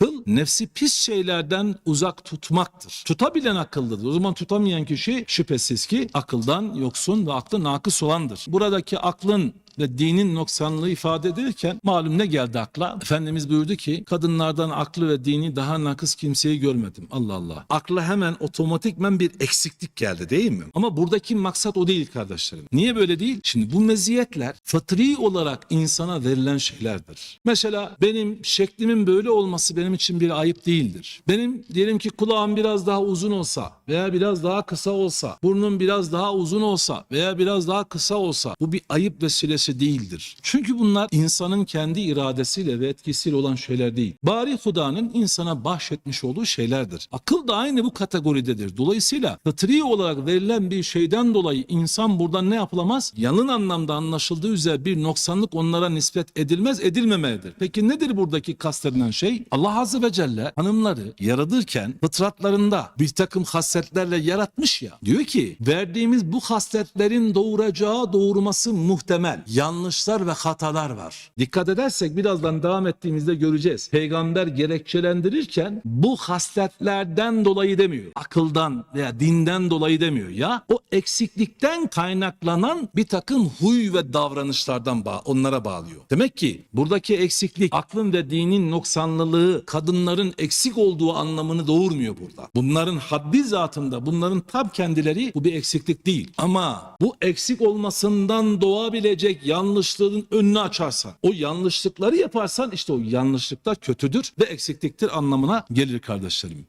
Akıl nefsi pis şeylerden uzak tutmaktır. Tutabilen akıllıdır. O zaman tutamayan kişi şüphesiz ki akıldan yoksun ve aklı nakıs olandır. Buradaki aklın ve dinin noksanlığı ifade edilirken malum ne geldi akla? Efendimiz buyurdu ki kadınlardan aklı ve dini daha nakıs kimseyi görmedim. Allah Allah. Akla hemen otomatikmen bir eksiklik geldi değil mi? Ama buradaki maksat o değil kardeşlerim. Niye böyle değil? Şimdi bu meziyetler fıtri olarak insana verilen şeylerdir. Mesela benim şeklimin böyle olması benim için bir ayıp değildir. Benim diyelim ki kulağım biraz daha uzun olsa veya biraz daha kısa olsa, burnum biraz daha uzun olsa veya biraz daha kısa olsa bu bir ayıp vesilesi değildir. Çünkü bunlar insanın kendi iradesiyle ve etkisiyle olan şeyler değil. Bari Huda'nın insana bahşetmiş olduğu şeylerdir. Akıl da aynı bu kategoridedir. Dolayısıyla fıtri olarak verilen bir şeyden dolayı insan buradan ne yapılamaz? Yanın anlamda anlaşıldığı üzere bir noksanlık onlara nispet edilmez, edilmemelidir. Peki nedir buradaki kastedilen şey? Allah Azze ve Celle hanımları yaratırken fıtratlarında bir takım hasletlerle yaratmış ya. Diyor ki verdiğimiz bu hasletlerin doğuracağı doğurması muhtemel. Yanlışlar ve hatalar var. Dikkat edersek birazdan devam ettiğimizde göreceğiz. Peygamber gerekçelendirirken bu hasletlerden dolayı demiyor. Akıldan veya dinden dolayı demiyor. Ya o eksiklikten kaynaklanan bir takım huy ve davranışlardan bağ onlara bağlıyor. Demek ki buradaki eksiklik aklın ve dinin noksanlılığı kadınların eksik olduğu anlamını doğurmuyor burada. Bunların haddi zatında bunların tab kendileri bu bir eksiklik değil. Ama bu eksik olmasından doğabilecek yanlışlığın önünü açarsan, o yanlışlıkları yaparsan işte o yanlışlıklar kötüdür ve eksikliktir anlamına gelir kardeşlerim.